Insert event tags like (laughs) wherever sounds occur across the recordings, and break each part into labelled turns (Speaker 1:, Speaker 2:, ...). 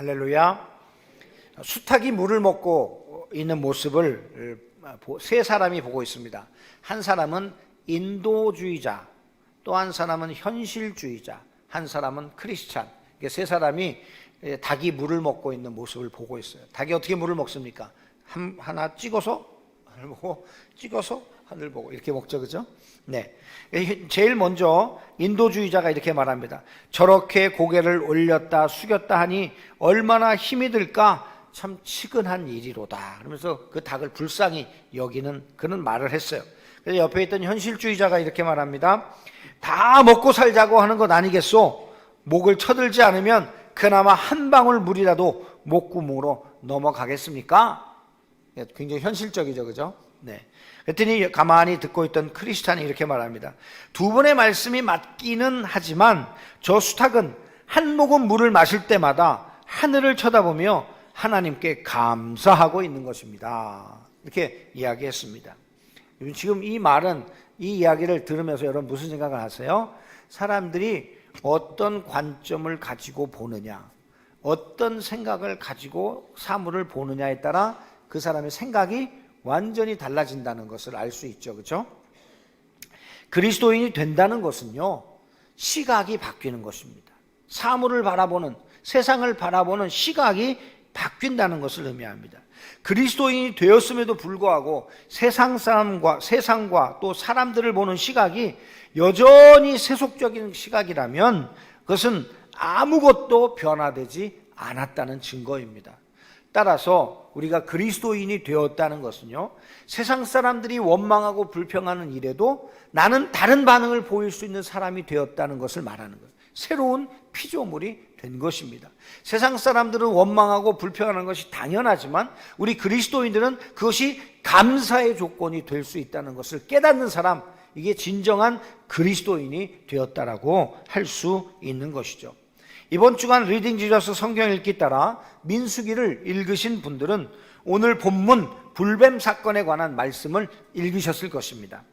Speaker 1: 할렐루야. 수탉이 물을 먹고 있는 모습을 세 사람이 보고 있습니다. 한 사람은 인도주의자, 또 한 사람은 현실주의자, 한 사람은 크리스찬. 세 사람이 닭이 물을 먹고 있는 모습을 보고 있어요. 닭이 어떻게 물을 먹습니까? 한, 하나 찍어서 보고 찍어서 하늘 보고 이렇게 먹죠, 그죠? 네. 제일 먼저 인도주의자가 이렇게 말합니다. 저렇게 고개를 올렸다 숙였다 하니 얼마나 힘이 들까 참 치근한 일이로다. 그러면서 그 닭을 불쌍히 여기는 그런 말을 했어요. 그래서 옆에 있던 현실주의자가 이렇게 말합니다. 다 먹고 살자고 하는 것 아니겠소? 목을 쳐들지 않으면 그나마 한 방울 물이라도 목구멍으로 넘어가겠습니까? 예, 굉장히 현실적이죠, 그죠? 네. 그랬더니 가만히 듣고 있던 크리스찬이 이렇게 말합니다. 두 분의 말씀이 맞기는 하지만 저 수탉은 한 모금 물을 마실 때마다 하늘을 쳐다보며 하나님께 감사하고 있는 것입니다. 이렇게 이야기했습니다. 지금 이 말은 이 이야기를 들으면서 여러분 무슨 생각을 하세요? 사람들이 어떤 관점을 가지고 보느냐, 어떤 생각을 가지고 사물을 보느냐에 따라 그 사람의 생각이 완전히 달라진다는 것을 알 수 있죠. 그렇죠? 그리스도인이 된다는 것은요. 시각이 바뀌는 것입니다. 사물을 바라보는 세상을 바라보는 시각이 바뀐다는 것을 의미합니다. 그리스도인이 되었음에도 불구하고 세상 사람과 세상과 또 사람들을 보는 시각이 여전히 세속적인 시각이라면 그것은 아무것도 변화되지 않았다는 증거입니다. 따라서 우리가 그리스도인이 되었다는 것은요, 세상 사람들이 원망하고 불평하는 일에도 나는 다른 반응을 보일 수 있는 사람이 되었다는 것을 말하는 거예요. 새로운 피조물이 된 것입니다. 세상 사람들은 원망하고 불평하는 것이 당연하지만 우리 그리스도인들은 그것이 감사의 조건이 될 수 있다는 것을 깨닫는 사람, 이게 진정한 그리스도인이 되었다라고 할 수 있는 것이죠. 이번 주간 리딩 지저스 성경 읽기 따라 민수기를 읽으신 분들은 오늘 본문 불뱀 사건에 관한 말씀을 읽으셨을 것입니다.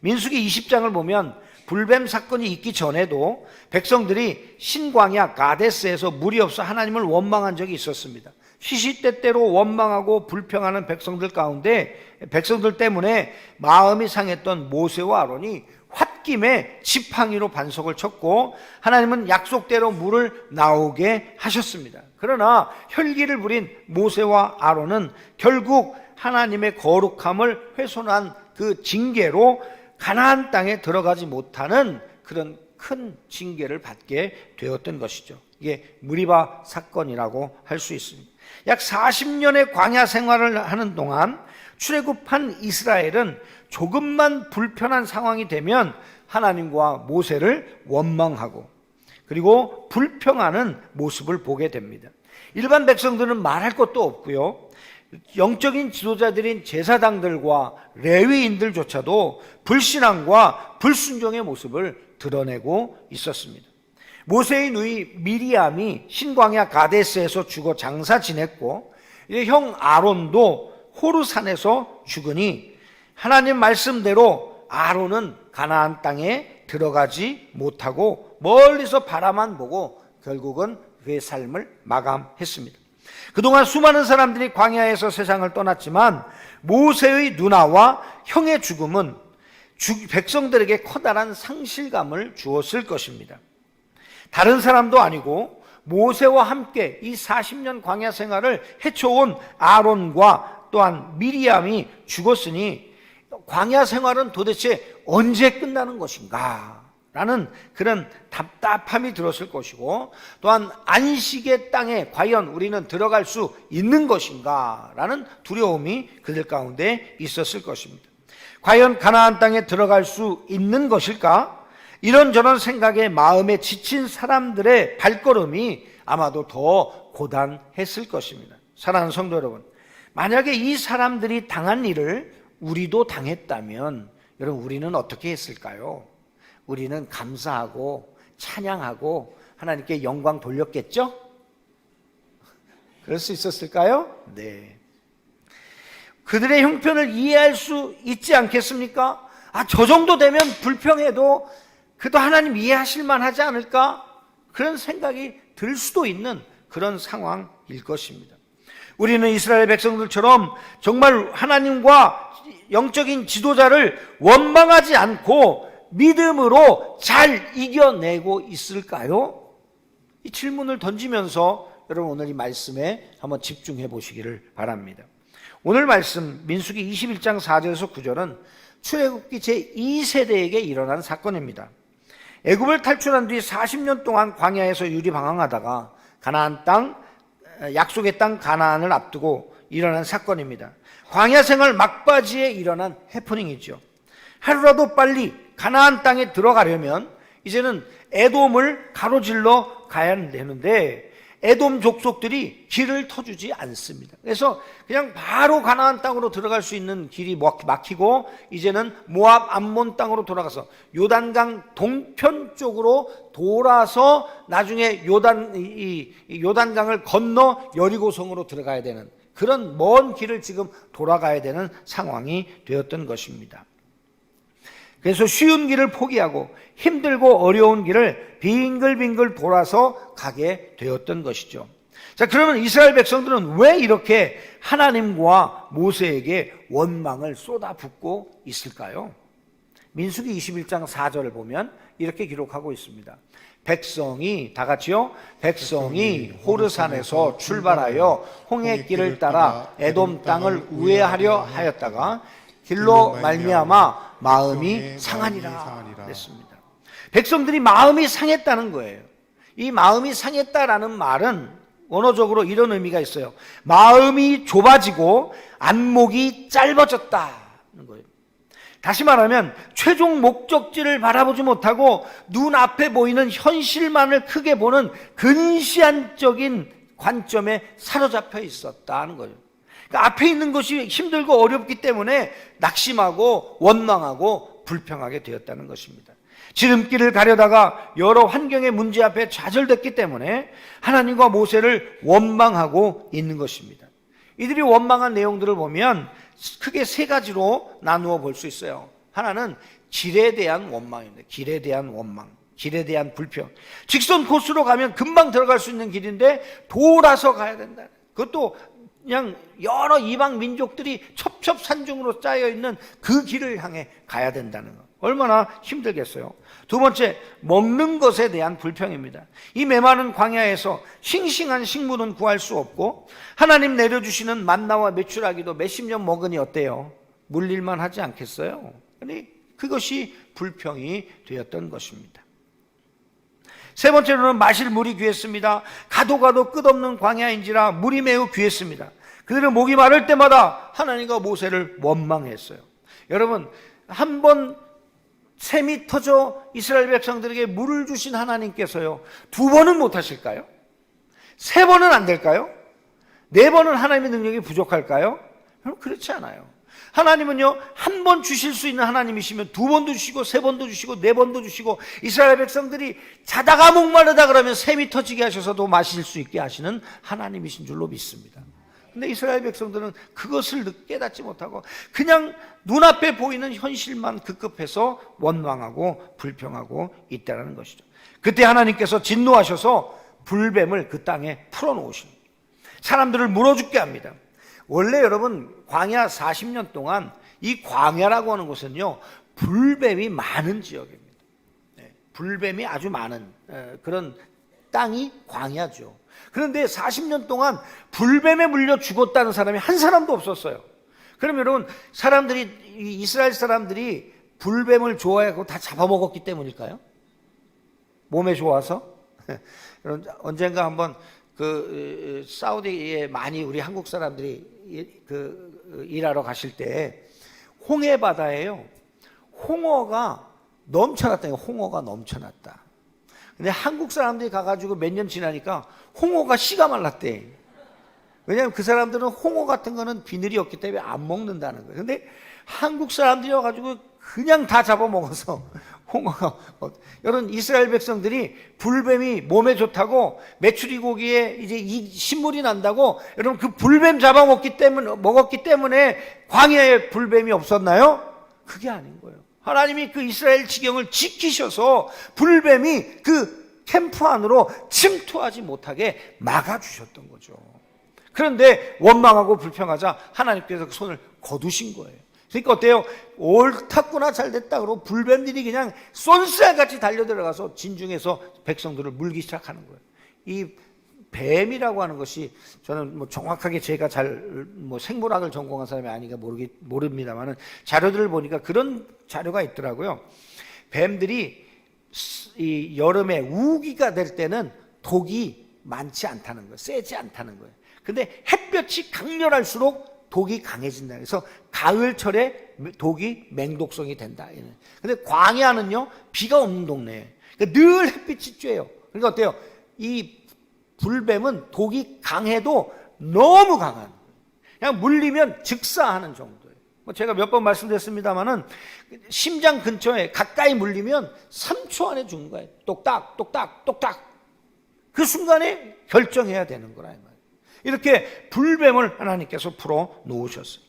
Speaker 1: 민수기 20장을 보면 불뱀 사건이 있기 전에도 백성들이 신광야 가데스에서 물이 없어 하나님을 원망한 적이 있었습니다. 시시때때로 원망하고 불평하는 백성들 가운데 백성들 때문에 마음이 상했던 모세와 아론이 홧김에 지팡이로 반석을 쳤고 하나님은 약속대로 물을 나오게 하셨습니다. 그러나 혈기를 부린 모세와 아론은 결국 하나님의 거룩함을 훼손한 그 징계로 가나안 땅에 들어가지 못하는 그런 큰 징계를 받게 되었던 것이죠. 이게 무리바 사건이라고 할 수 있습니다. 약 40년의 광야 생활을 하는 동안 출애굽한 이스라엘은 조금만 불편한 상황이 되면 하나님과 모세를 원망하고 그리고 불평하는 모습을 보게 됩니다. 일반 백성들은 말할 것도 없고요. 영적인 지도자들인 제사장들과 레위인들조차도 불신앙과 불순종의 모습을 드러내고 있었습니다. 모세의 누이 미리암이 신광야 가데스에서 죽어 장사 지냈고 형 아론도 호르산에서 죽으니 하나님 말씀대로 아론은 가나안 땅에 들어가지 못하고 멀리서 바라만 보고 결국은 그의 삶을 마감했습니다. 그동안 수많은 사람들이 광야에서 세상을 떠났지만 모세의 누나와 형의 죽음은 백성들에게 커다란 상실감을 주었을 것입니다. 다른 사람도 아니고 모세와 함께 이 40년 광야 생활을 헤쳐온 아론과 또한 미리암이 죽었으니 광야 생활은 도대체 언제 끝나는 것인가? 라는 그런 답답함이 들었을 것이고 또한 안식의 땅에 과연 우리는 들어갈 수 있는 것인가? 라는 두려움이 그들 가운데 있었을 것입니다. 과연 가나안 땅에 들어갈 수 있는 것일까? 이런저런 생각에 마음에 지친 사람들의 발걸음이 아마도 더 고단했을 것입니다. 사랑하는 성도 여러분, 만약에 이 사람들이 당한 일을 우리도 당했다면 여러분 우리는 어떻게 했을까요? 우리는 감사하고 찬양하고 하나님께 영광 돌렸겠죠? 그럴 수 있었을까요? 네. 그들의 형편을 이해할 수 있지 않겠습니까? 아, 저 정도 되면 불평해도 그도 하나님 이해하실 만 하지 않을까? 그런 생각이 들 수도 있는 그런 상황일 것입니다. 우리는 이스라엘 백성들처럼 정말 하나님과 영적인 지도자를 원망하지 않고 믿음으로 잘 이겨내고 있을까요? 이 질문을 던지면서 여러분 오늘 이 말씀에 한번 집중해 보시기를 바랍니다. 오늘 말씀 민수기 21장 4절에서 9절은 출애굽기 제2세대에게 일어난 사건입니다. 애굽을 탈출한 뒤 40년 동안 광야에서 유리방황하다가 가나안 땅 약속의 땅 가나안을 앞두고 일어난 사건입니다. 광야 생활 막바지에 일어난 해프닝이죠. 하루라도 빨리 가나안 땅에 들어가려면 이제는 에돔을 가로질러 가야 되는데 에돔 족속들이 길을 터주지 않습니다. 그래서 그냥 바로 가나안 땅으로 들어갈 수 있는 길이 막히고 이제는 모압 암몬 땅으로 돌아가서 요단강 동편 쪽으로 돌아서 나중에 요단 이, 이 요단강을 건너 여리고성으로 들어가야 되는 그런 먼 길을 지금 돌아가야 되는 상황이 되었던 것입니다. 그래서 쉬운 길을 포기하고 힘들고 어려운 길을 빙글빙글 돌아서 가게 되었던 것이죠. 자, 그러면 이스라엘 백성들은 왜 이렇게 하나님과 모세에게 원망을 쏟아붓고 있을까요? 민수기 21장 4절을 보면 이렇게 기록하고 있습니다. 백성이 다 같이요. 백성이 호르산에서 출발하여 홍해 길을 따라 에돔 땅을 우회하려 하였다가 길로 말미암아 마음이 상하니라 그랬습니다. 백성들이 마음이 상했다는 거예요. 이 마음이 상했다라는 말은 원어적으로 이런 의미가 있어요. 마음이 좁아지고 안목이 짧아졌다는 거예요. 다시 말하면 최종 목적지를 바라보지 못하고 눈앞에 보이는 현실만을 크게 보는 근시안적인 관점에 사로잡혀 있었다는 거예요. 그러니까 앞에 있는 것이 힘들고 어렵기 때문에 낙심하고 원망하고 불평하게 되었다는 것입니다. 지름길을 가려다가 여러 환경의 문제 앞에 좌절됐기 때문에 하나님과 모세를 원망하고 있는 것입니다. 이들이 원망한 내용들을 보면 크게 세 가지로 나누어 볼 수 있어요. 하나는 길에 대한 원망입니다. 길에 대한 원망. 길에 대한 불평. 직선 코스로 가면 금방 들어갈 수 있는 길인데 돌아서 가야 된다. 그것도 그냥 여러 이방 민족들이 첩첩산중으로 짜여 있는 그 길을 향해 가야 된다는 것. 얼마나 힘들겠어요. 두 번째, 먹는 것에 대한 불평입니다. 이 메마른 광야에서 싱싱한 식물은 구할 수 없고 하나님 내려주시는 만나와 메추라기도 몇십 년 먹으니 어때요? 물릴만 하지 않겠어요? 근데 그것이 불평이 되었던 것입니다. 세 번째로는 마실 물이 귀했습니다. 가도 가도 끝없는 광야인지라 물이 매우 귀했습니다. 그들은 목이 마를 때마다 하나님과 모세를 원망했어요. 여러분, 한 번 샘이 터져 이스라엘 백성들에게 물을 주신 하나님께서요, 두 번은 못 하실까요? 세 번은 안 될까요? 네 번은 하나님의 능력이 부족할까요? 그렇지 않아요. 하나님은요, 한 번 주실 수 있는 하나님이시면 두 번도 주시고, 세 번도 주시고, 네 번도 주시고, 이스라엘 백성들이 자다가 목마르다 그러면 샘이 터지게 하셔서도 마실 수 있게 하시는 하나님이신 줄로 믿습니다. 근데 이스라엘 백성들은 그것을 깨닫지 못하고 그냥 눈앞에 보이는 현실만 급급해서 원망하고 불평하고 있다는 것이죠. 그때 하나님께서 진노하셔서 불뱀을 그 땅에 풀어놓으십니다. 사람들을 물어 죽게 합니다. 원래 여러분 광야 40년 동안 이 광야라고 하는 곳은요 불뱀이 많은 지역입니다. 네, 불뱀이 아주 많은 그런 땅이 광야죠. 그런데 40년 동안 불뱀에 물려 죽었다는 사람이 한 사람도 없었어요. 그럼 여러분, 사람들이, 이스라엘 사람들이 불뱀을 좋아하고 다 잡아먹었기 때문일까요? 몸에 좋아서? (laughs) 언젠가 한번 그 사우디에 많이 우리 한국 사람들이 그 일하러 가실 때 홍해 바다에요. 홍어가 넘쳐났다. 홍어가 넘쳐났다. 근데 한국 사람들이 가가지고 몇 년 지나니까 홍어가 씨가 말랐대. 왜냐하면 그 사람들은 홍어 같은 거는 비늘이 없기 때문에 안 먹는다는 거예요. 근데 한국 사람들이 와가지고 그냥 다 잡아먹어서 (laughs) 홍어가 여러분 이스라엘 백성들이 불뱀이 몸에 좋다고 메추리 고기에 이제 이 신물이 난다고 여러분 그 불뱀 잡아먹기 때문에 먹었기 때문에 광야에 불뱀이 없었나요? 그게 아닌 거예요. 하나님이 그 이스라엘 지경을 지키셔서 불뱀이 그 캠프 안으로 침투하지 못하게 막아주셨던 거죠. 그런데 원망하고 불평하자 하나님께서 그 손을 거두신 거예요. 그러니까 어때요? 옳았구나 잘 됐다 그러고 불뱀들이 그냥 쏜살같이 달려 들어가서 진중에서 백성들을 물기 시작하는 거예요. 이 뱀이라고 하는 것이 저는 뭐 정확하게 제가 잘 뭐 생물학을 전공한 사람이 아니까 모르기 모릅니다만은 자료들을 보니까 그런 자료가 있더라고요. 뱀들이 이 여름에 우기가 될 때는 독이 많지 않다는 거예요. 세지 않다는 거예요. 근데 햇볕이 강렬할수록 독이 강해진다. 그래서 가을철에 독이 맹독성이 된다. 근데 광야는요, 비가 없는 동네예요. 그러니까 늘 햇빛이 쬐요. 그러니까 어때요? 이 불뱀은 독이 강해도 너무 강한, 그냥 물리면 즉사하는 정도예요. 뭐 제가 몇 번 말씀드렸습니다만은 심장 근처에 가까이 물리면 3초 안에 죽는 거예요. 똑딱, 똑딱, 똑딱. 그 순간에 결정해야 되는 거라. 이 말이에요. 이렇게 불뱀을 하나님께서 풀어 놓으셨어요.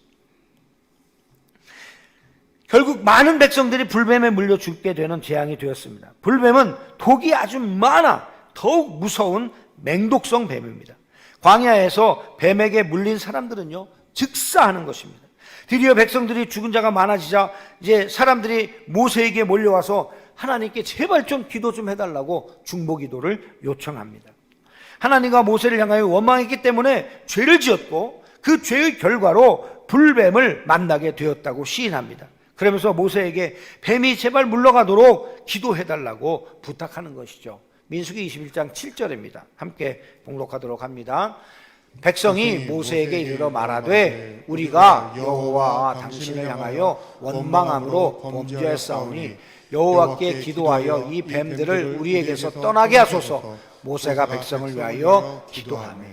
Speaker 1: 결국 많은 백성들이 불뱀에 물려 죽게 되는 재앙이 되었습니다. 불뱀은 독이 아주 많아 더욱 무서운 맹독성 뱀입니다. 광야에서 뱀에게 물린 사람들은요, 즉사하는 것입니다. 드디어 백성들이 죽은 자가 많아지자 이제 사람들이 모세에게 몰려와서 하나님께 제발 좀 기도 좀 해달라고 중보 기도를 요청합니다. 하나님과 모세를 향하여 원망했기 때문에 죄를 지었고 그 죄의 결과로 불뱀을 만나게 되었다고 시인합니다. 그러면서 모세에게 뱀이 제발 물러가도록 기도해달라고 부탁하는 것이죠. 민수기 21장 7절입니다. 함께 봉독하도록 합니다. 백성이 모세에게 이르러 말하되 우리가 여호와와 당신을 향하여 원망함으로 범죄했사오니 여호와께 기도하여 이 뱀들을 우리에게서 떠나게 하소서 모세가 백성을 위하여 기도하며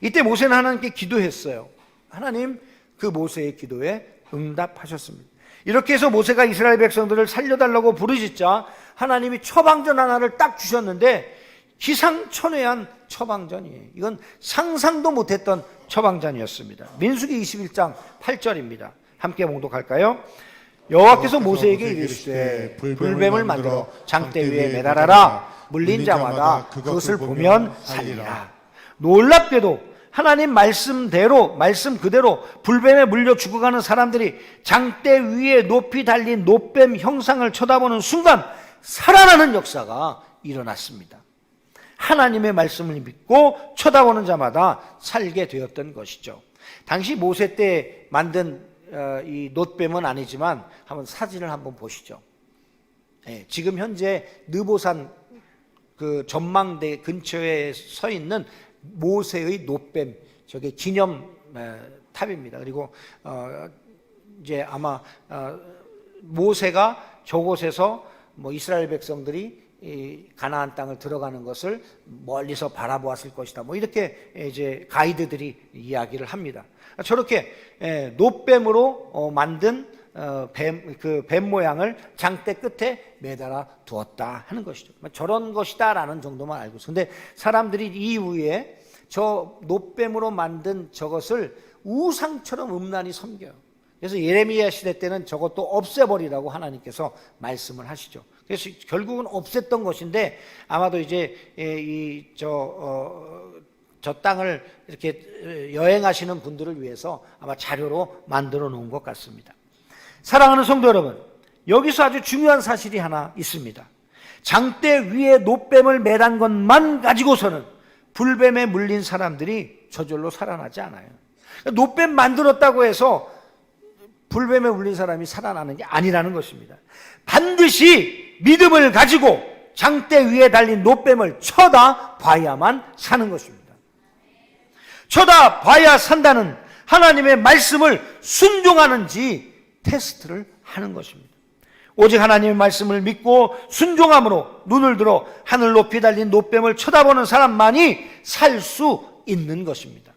Speaker 1: 이때 모세는 하나님께 기도했어요. 하나님 그 모세의 기도에 응답하셨습니다. 이렇게 해서 모세가 이스라엘 백성들을 살려달라고 부르짖자 하나님이 처방전 하나를 딱 주셨는데 기상천외한 처방전이에요. 이건 상상도 못했던 처방전이었습니다. 민수기 21장 8절입니다. 함께 봉독할까요? 여호와께서 모세에게 이르시되 불뱀을 만들어 장대 위에 매달아라 물린 자마다 그것을 보면 살리라. 놀랍게도 하나님 말씀대로 말씀 그대로 불뱀에 물려 죽어가는 사람들이 장대 위에 높이 달린 노뱀 형상을 쳐다보는 순간 살아나는 역사가 일어났습니다. 하나님의 말씀을 믿고 쳐다보는 자마다 살게 되었던 것이죠. 당시 모세 때 만든 어, 이 놋뱀은 아니지만 한번 사진을 한번 보시죠. 예, 지금 현재 느보산 그 전망대 근처에 서 있는 모세의 놋뱀 저게 기념 어, 탑입니다. 그리고 어, 이제 아마 어, 모세가 저곳에서 뭐 이스라엘 백성들이 이 가나안 땅을 들어가는 것을 멀리서 바라보았을 것이다. 뭐 이렇게 이제 가이드들이 이야기를 합니다. 저렇게 예, 노뱀으로 어, 만든 어, 뱀, 그 뱀 모양을 장대 끝에 매달아 두었다 하는 것이죠. 뭐 저런 것이다라는 정도만 알고 있어요. 근데 사람들이 이후에 저 노뱀으로 만든 저것을 우상처럼 음란히 섬겨요. 그래서 예레미야 시대 때는 저것도 없애버리라고 하나님께서 말씀을 하시죠. 그래서 결국은 없앴던 것인데 아마도 이제 이저 어, 저 땅을 이렇게 여행하시는 분들을 위해서 아마 자료로 만들어 놓은 것 같습니다. 사랑하는 성도 여러분, 여기서 아주 중요한 사실이 하나 있습니다. 장대 위에 노뱀을 매단 것만 가지고서는 불뱀에 물린 사람들이 저절로 살아나지 않아요. 노뱀 만들었다고 해서 불뱀에 물린 사람이 살아나는 게 아니라는 것입니다. 반드시 믿음을 가지고 장대 위에 달린 노뱀을 쳐다 봐야만 사는 것입니다. 쳐다 봐야 산다는 하나님의 말씀을 순종하는지 테스트를 하는 것입니다. 오직 하나님의 말씀을 믿고 순종함으로 눈을 들어 하늘 높이 달린 노뱀을 쳐다보는 사람만이 살 수 있는 것입니다.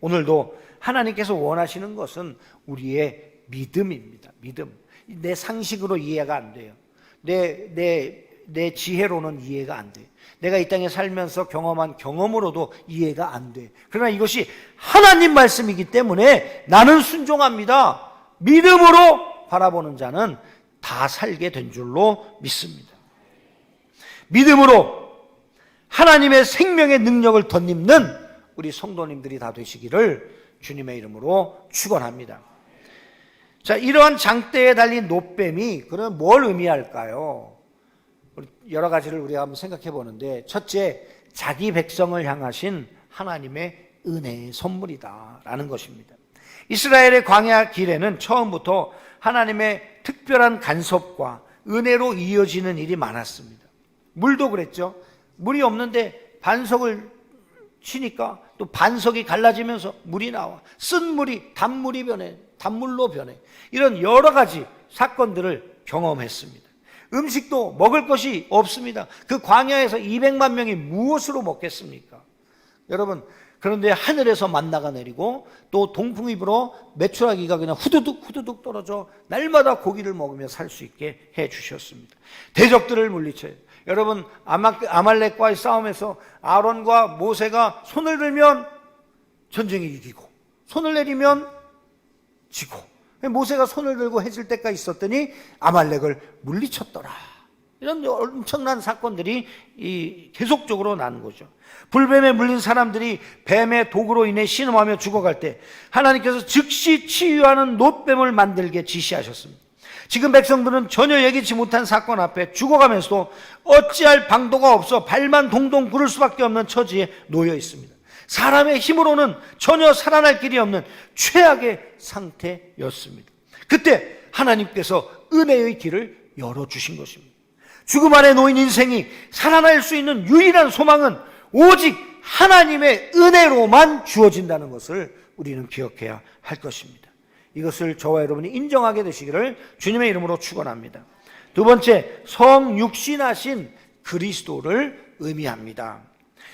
Speaker 1: 오늘도 하나님께서 원하시는 것은 우리의 믿음입니다. 믿음. 내 상식으로 이해가 안 돼요. 내, 내, 내 지혜로는 이해가 안 돼. 내가 이 땅에 살면서 경험한 경험으로도 이해가 안 돼. 그러나 이것이 하나님 말씀이기 때문에 나는 순종합니다. 믿음으로 바라보는 자는 다 살게 된 줄로 믿습니다. 믿음으로 하나님의 생명의 능력을 덧입는 우리 성도님들이 다 되시기를 주님의 이름으로 축원합니다. 자, 이러한 장대에 달린 노뱀이 그럼 뭘 의미할까요? 여러 가지를 우리가 한번 생각해 보는데 첫째, 자기 백성을 향하신 하나님의 은혜의 선물이다라는 것입니다. 이스라엘의 광야 길에는 처음부터 하나님의 특별한 간섭과 은혜로 이어지는 일이 많았습니다. 물도 그랬죠. 물이 없는데 반석을 치니까 또 반석이 갈라지면서 물이 나와. 쓴 물이 단물이 변해. 단물로 변해. 이런 여러 가지 사건들을 경험했습니다. 음식도 먹을 것이 없습니다. 그 광야에서 200만 명이 무엇으로 먹겠습니까? 여러분, 그런데 하늘에서 만나가 내리고 또 동풍이 불어 메추라기가 그냥 후두둑 후두둑 떨어져 날마다 고기를 먹으며 살 수 있게 해 주셨습니다. 대적들을 물리쳐요. 여러분 아말렉과의 싸움에서 아론과 모세가 손을 들면 전쟁이 이기고 손을 내리면 지고 모세가 손을 들고 해질 때가 있었더니 아말렉을 물리쳤더라. 이런 엄청난 사건들이 이 계속적으로 나는 거죠. 불뱀에 물린 사람들이 뱀의 독으로 인해 신음하며 죽어갈 때 하나님께서 즉시 치유하는 노뱀을 만들게 지시하셨습니다. 지금 백성들은 전혀 예기치 못한 사건 앞에 죽어가면서도 어찌할 방도가 없어 발만 동동 구를 수밖에 없는 처지에 놓여 있습니다. 사람의 힘으로는 전혀 살아날 길이 없는 최악의 상태였습니다. 그때 하나님께서 은혜의 길을 열어주신 것입니다. 죽음 안에 놓인 인생이 살아날 수 있는 유일한 소망은 오직 하나님의 은혜로만 주어진다는 것을 우리는 기억해야 할 것입니다. 이것을 저와 여러분이 인정하게 되시기를 주님의 이름으로 축원합니다. 두 번째, 성육신하신 그리스도를 의미합니다.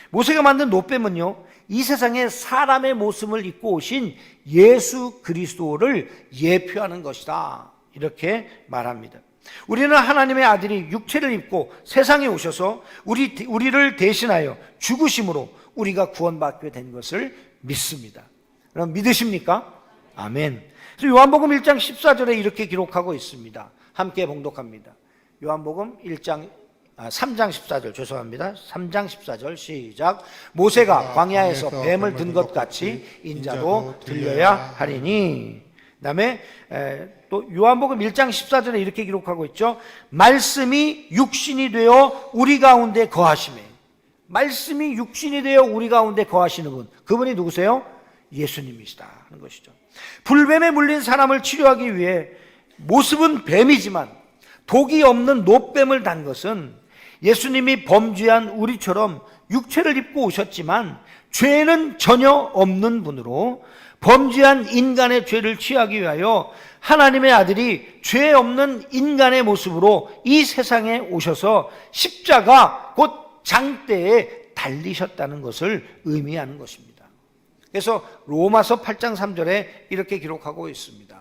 Speaker 1: 모세가 만든 노뱀은요, 이 세상에 사람의 모습을 입고 오신 예수 그리스도를 예표하는 것이다. 이렇게 말합니다. 우리는 하나님의 아들이 육체를 입고 세상에 오셔서 우리, 우리를 대신하여 죽으심으로 우리가 구원받게 된 것을 믿습니다. 그럼 믿으십니까? 아멘. 요한복음 1장 14절에 이렇게 기록하고 있습니다. 함께 봉독합니다. 요한복음 1장 아, 3장 14절 죄송합니다. 3장 14절 시작. 모세가 광야에서 뱀을 든 것 같이 인자도 들려야 하리니. 그다음에 에, 또 요한복음 1장 14절에 이렇게 기록하고 있죠. 말씀이 육신이 되어 우리 가운데 거하심에. 말씀이 육신이 되어 우리 가운데 거하시는 분. 그분이 누구세요? 예수님이시다 하는 것이죠. 불뱀에 물린 사람을 치료하기 위해 모습은 뱀이지만 독이 없는 노뱀을 단 것은 예수님이 범죄한 우리처럼 육체를 입고 오셨지만 죄는 전혀 없는 분으로 범죄한 인간의 죄를 취하기 위하여 하나님의 아들이 죄 없는 인간의 모습으로 이 세상에 오셔서 십자가 곧 장대에 달리셨다는 것을 의미하는 것입니다. 그래서 로마서 8장 3절에 이렇게 기록하고 있습니다.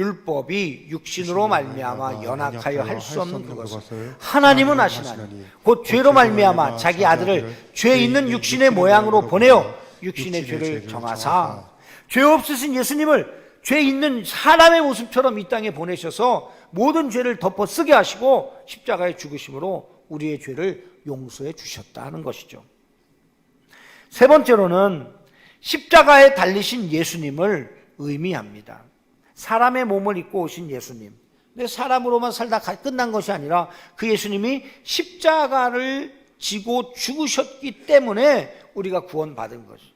Speaker 1: 율법이 육신으로 말미암아 연약하여 할 수 없는 그것을 하나님은 하시나니 곧 죄로 말미암아 자기 아들을 죄 있는 육신의 모양으로 보내어 육신의 죄를 정하사 죄 없으신 예수님을 죄 있는 사람의 모습처럼 이 땅에 보내셔서 모든 죄를 덮어 쓰게 하시고 십자가에 죽으심으로 우리의 죄를 용서해 주셨다는 것이죠. 세 번째로는 십자가에 달리신 예수님을 의미합니다. 사람의 몸을 입고 오신 예수님. 근데 사람으로만 살다 끝난 것이 아니라 그 예수님이 십자가를 지고 죽으셨기 때문에 우리가 구원받은 것이.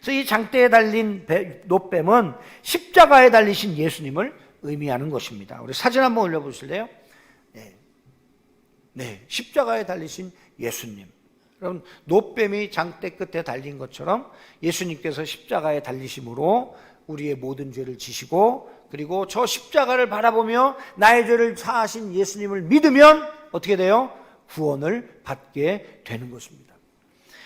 Speaker 1: 그래서 이 장대에 달린 노뱀은 십자가에 달리신 예수님을 의미하는 것입니다. 우리 사진 한번 올려보실래요? 네. 네. 십자가에 달리신 예수님. 여러분, 노뱀이 장대 끝에 달린 것처럼 예수님께서 십자가에 달리심으로 우리의 모든 죄를 지시고 그리고 저 십자가를 바라보며 나의 죄를 사하신 예수님을 믿으면 어떻게 돼요? 구원을 받게 되는 것입니다.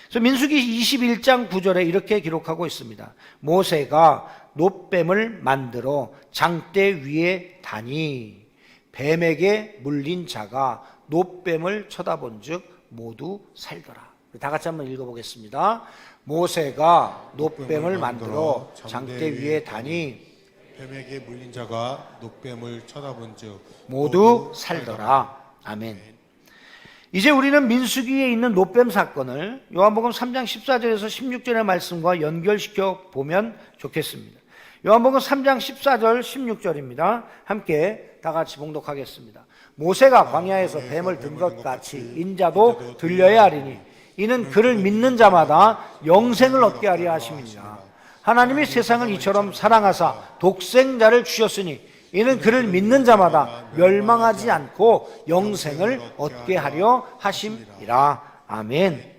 Speaker 1: 그래서 민수기 21장 9절에 이렇게 기록하고 있습니다. 모세가 노뱀을 만들어 장대 위에 다니 뱀에게 물린 자가 노뱀을 쳐다본즉 모두 살더라. 다 같이 한번 읽어보겠습니다. 모세가 노뱀을 만들어 장대 위에 다니
Speaker 2: 뱀에게 물린 자가 녹뱀을 쳐다본즉
Speaker 1: 모두 살더라. 아멘. 이제 우리는 민수기에 있는 노뱀 사건을 요한복음 3장 14절에서 16절의 말씀과 연결시켜 보면 좋겠습니다. 요한복음 3장 14절 16절입니다. 함께 다 같이 봉독하겠습니다. 모세가 광야에서 뱀을 든 것 같이 인자도 들려야 하리니 이는 그를 믿는 자마다 영생을 얻게 하려 하심이니라. 하나님이 세상을 이처럼 사랑하사 독생자를 주셨으니 이는 그를 믿는 자마다 멸망하지 않고 영생을 얻게 하려 하심이라. 아멘.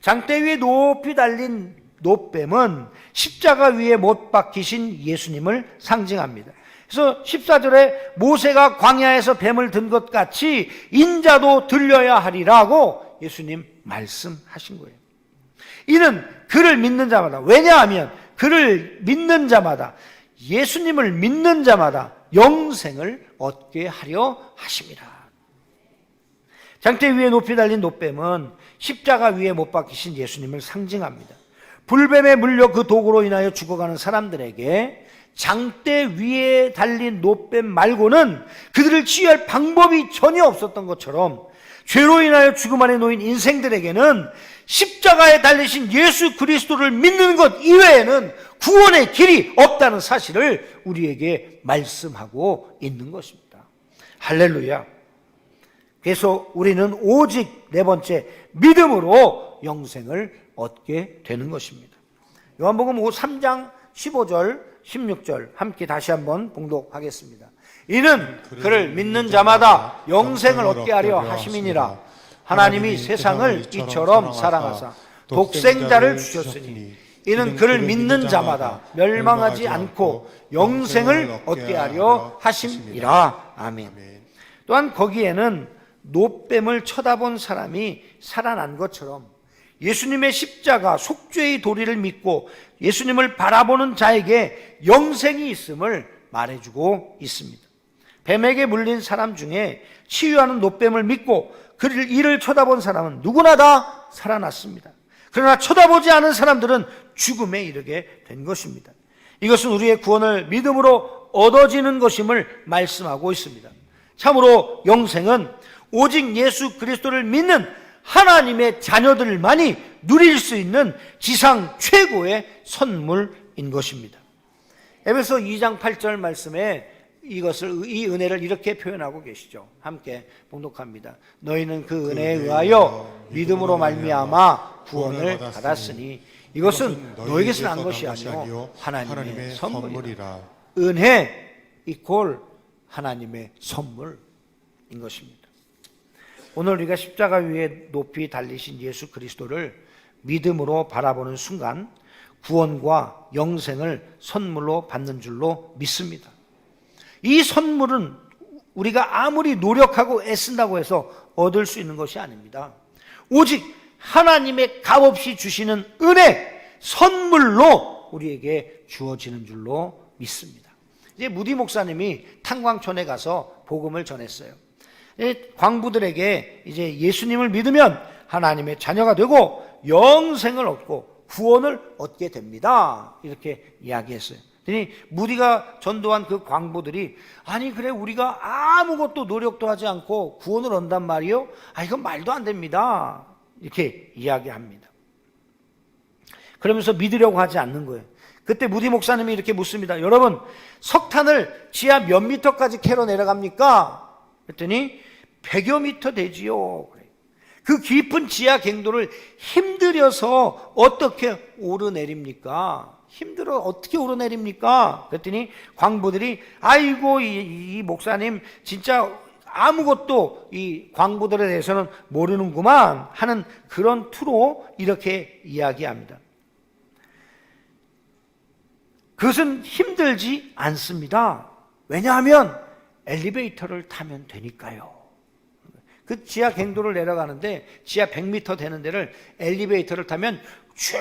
Speaker 1: 장대 위에 높이 달린 노뱀은 십자가 위에 못 박히신 예수님을 상징합니다. 그래서 14절에 모세가 광야에서 뱀을 든 것 같이 인자도 들려야 하리라고 예수님 말씀하신 거예요. 이는 그를 믿는 자마다 왜냐하면 그를 믿는 자마다 예수님을 믿는 자마다 영생을 얻게 하려 하심이라. 장대 위에 높이 달린 노뱀은 십자가 위에 못 박히신 예수님을 상징합니다. 불뱀에 물려 그 독으로 인하여 죽어가는 사람들에게 장대 위에 달린 노뱀 말고는 그들을 치유할 방법이 전혀 없었던 것처럼 죄로 인하여 죽음 안에 놓인 인생들에게는 십자가에 달리신 예수 그리스도를 믿는 것 이외에는 구원의 길이 없다는 사실을 우리에게 말씀하고 있는 것입니다. 할렐루야. 그래서 우리는 오직 네 번째 믿음으로 영생을 얻게 되는 것입니다. 요한복음 3장 15절 16절 함께 다시 한번 봉독하겠습니다. 이는 그를 믿는 자마다 영생을 얻게 하려 하심이니라. 하나님이 세상을 이처럼 사랑하사 독생자를 주셨으니 이는 그를 믿는 자마다 멸망하지 않고 영생을 얻게 하려 하심이라. 아멘. 또한 거기에는 노뱀을 쳐다본 사람이 살아난 것처럼 예수님의 십자가 속죄의 도리를 믿고 예수님을 바라보는 자에게 영생이 있음을 말해주고 있습니다. 뱀에게 물린 사람 중에 치유하는 노뱀을 믿고 그를 이를 쳐다본 사람은 누구나 다 살아났습니다. 그러나 쳐다보지 않은 사람들은 죽음에 이르게 된 것입니다. 이것은 우리의 구원을 믿음으로 얻어지는 것임을 말씀하고 있습니다. 참으로 영생은 오직 예수 그리스도를 믿는 하나님의 자녀들만이 누릴 수 있는 지상 최고의 선물인 것입니다. 에베소 2장 8절 말씀에 이것을 이 은혜를 이렇게 표현하고 계시죠. 함께 봉독합니다. 너희는 그 은혜에 의하여 믿음으로 말미암아 구원을 받았으니 이것은 너에게서 난 것이 아니요 하나님의 선물이라. 은혜 이콜 하나님의 선물인 것입니다. 오늘 우리가 십자가 위에 높이 달리신 예수 그리스도를 믿음으로 바라보는 순간 구원과 영생을 선물로 받는 줄로 믿습니다. 이 선물은 우리가 아무리 노력하고 애쓴다고 해서 얻을 수 있는 것이 아닙니다. 오직 하나님의 값없이 주시는 은혜, 선물로 우리에게 주어지는 줄로 믿습니다. 이제 무디 목사님이 탄광촌에 가서 복음을 전했어요. 광부들에게 이제 예수님을 믿으면 하나님의 자녀가 되고 영생을 얻고 구원을 얻게 됩니다. 이렇게 이야기했어요. 그랬더니 무디가 전도한 그 광부들이 아니 그래 우리가 아무것도 노력도 하지 않고 구원을 얻단 말이요? 아 이건 말도 안 됩니다. 이렇게 이야기합니다. 그러면서 믿으려고 하지 않는 거예요. 그때 무디 목사님이 이렇게 묻습니다. 여러분 석탄을 지하 몇 미터까지 캐러 내려갑니까? 그랬더니 100여 미터 되지요. 그 깊은 지하 갱도를 힘들여서 어떻게 오르내립니까? 힘들어 어떻게 오르내립니까? 그랬더니 광부들이 아이고 이, 이 목사님 진짜 아무것도 이 광부들에 대해서는 모르는구만 하는 그런 투로 이렇게 이야기합니다. 그것은 힘들지 않습니다. 왜냐하면 엘리베이터를 타면 되니까요. 그 지하 갱도를 내려가는데 지하 100m 되는 데를 엘리베이터를 타면 쭉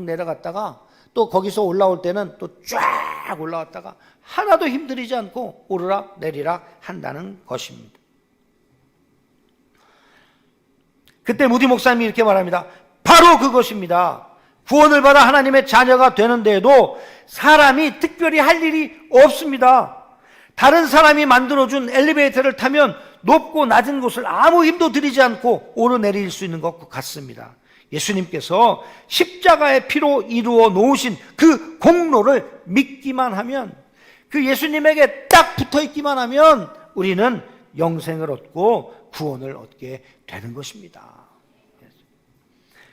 Speaker 1: 내려갔다가 또 거기서 올라올 때는 또 쫙 올라왔다가 하나도 힘들이지 않고 오르락 내리락 한다는 것입니다. 그때 무디 목사님이 이렇게 말합니다. 바로 그것입니다. 구원을 받아 하나님의 자녀가 되는데도 사람이 특별히 할 일이 없습니다. 다른 사람이 만들어준 엘리베이터를 타면 높고 낮은 곳을 아무 힘도 들이지 않고 오르내릴 수 있는 것 같습니다. 예수님께서 십자가의 피로 이루어 놓으신 그 공로를 믿기만 하면 그 예수님에게 딱 붙어 있기만 하면 우리는 영생을 얻고 구원을 얻게 되는 것입니다.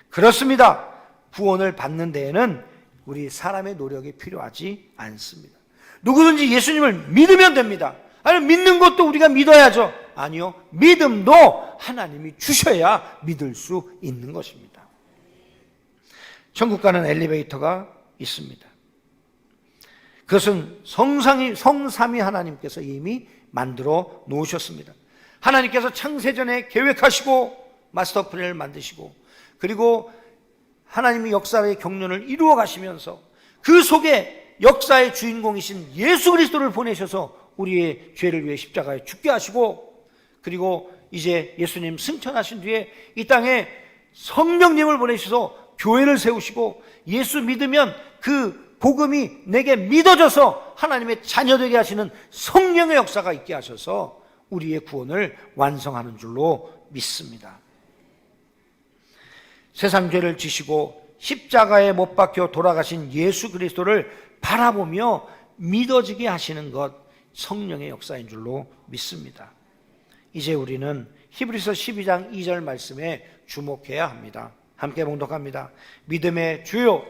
Speaker 1: 그렇습니다. 구원을 받는 데에는 우리 사람의 노력이 필요하지 않습니다. 누구든지 예수님을 믿으면 됩니다. 아니, 믿는 것도 우리가 믿어야죠. 아니요. 믿음도 하나님이 주셔야 믿을 수 있는 것입니다. 천국 가는 엘리베이터가 있습니다. 그것은 성상이, 성삼위 하나님께서 이미 만들어 놓으셨습니다. 하나님께서 창세전에 계획하시고 마스터 플랜을 만드시고 그리고 하나님이 역사의 경륜을 이루어 가시면서 그 속에 역사의 주인공이신 예수 그리스도를 보내셔서 우리의 죄를 위해 십자가에 죽게 하시고 그리고 이제 예수님 승천하신 뒤에 이 땅에 성령님을 보내셔서 교회를 세우시고 예수 믿으면 그 복음이 내게 믿어져서 하나님의 자녀되게 하시는 성령의 역사가 있게 하셔서 우리의 구원을 완성하는 줄로 믿습니다. 세상 죄를 지시고 십자가에 못 박혀 돌아가신 예수 그리스도를 바라보며 믿어지게 하시는 것 성령의 역사인 줄로 믿습니다. 이제 우리는 히브리서 12장 2절 말씀에 주목해야 합니다. 함께 봉독합니다. 믿음의 주요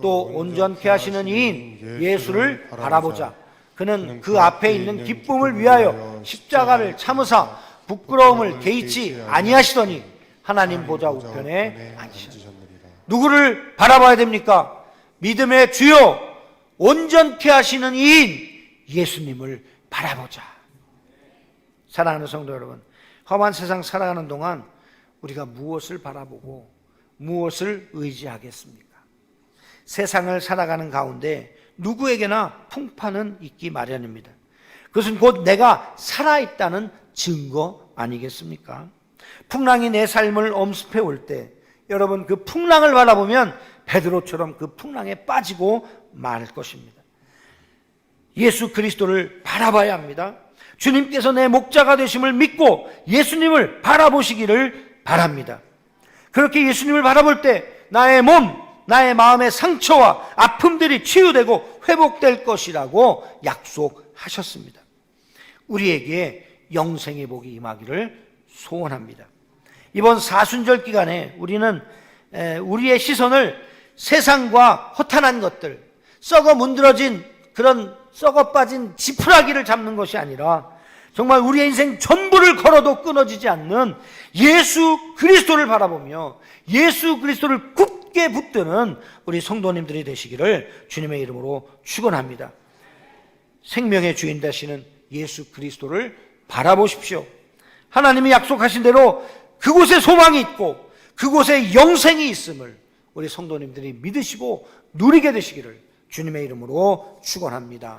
Speaker 1: 또 온전케 하시는 이인 예수를 바라보자. 그는 그 앞에 있는 기쁨을 위하여 십자가를 참으사 부끄러움을 개의치 아니하시더니 하나님 보좌 우편에 앉으셨다. 누구를 바라봐야 됩니까? 믿음의 주요 온전케 하시는 이인 예수님을 바라보자. 사랑하는 성도 여러분, 험한 세상 살아가는 동안 우리가 무엇을 바라보고 무엇을 의지하겠습니까? 세상을 살아가는 가운데 누구에게나 풍파는 있기 마련입니다. 그것은 곧 내가 살아있다는 증거 아니겠습니까? 풍랑이 내 삶을 엄습해 올 때 여러분 그 풍랑을 바라보면 베드로처럼 그 풍랑에 빠지고 말 것입니다. 예수 그리스도를 바라봐야 합니다. 주님께서 내 목자가 되심을 믿고 예수님을 바라보시기를 바랍니다. 그렇게 예수님을 바라볼 때 나의 몸, 나의 마음의 상처와 아픔들이 치유되고 회복될 것이라고 약속하셨습니다. 우리에게 영생의 복이 임하기를 소원합니다. 이번 사순절 기간에 우리는 우리의 시선을 세상과 허탄한 것들, 썩어 문드러진 그런 썩어 빠진 지푸라기를 잡는 것이 아니라 정말 우리의 인생 전부를 걸어도 끊어지지 않는 예수 그리스도를 바라보며 예수 그리스도를 굳게 붙드는 우리 성도님들이 되시기를 주님의 이름으로 축원합니다. 생명의 주인 되시는 예수 그리스도를 바라보십시오. 하나님이 약속하신 대로 그곳에 소망이 있고 그곳에 영생이 있음을 우리 성도님들이 믿으시고 누리게 되시기를 주님의 이름으로 축원합니다.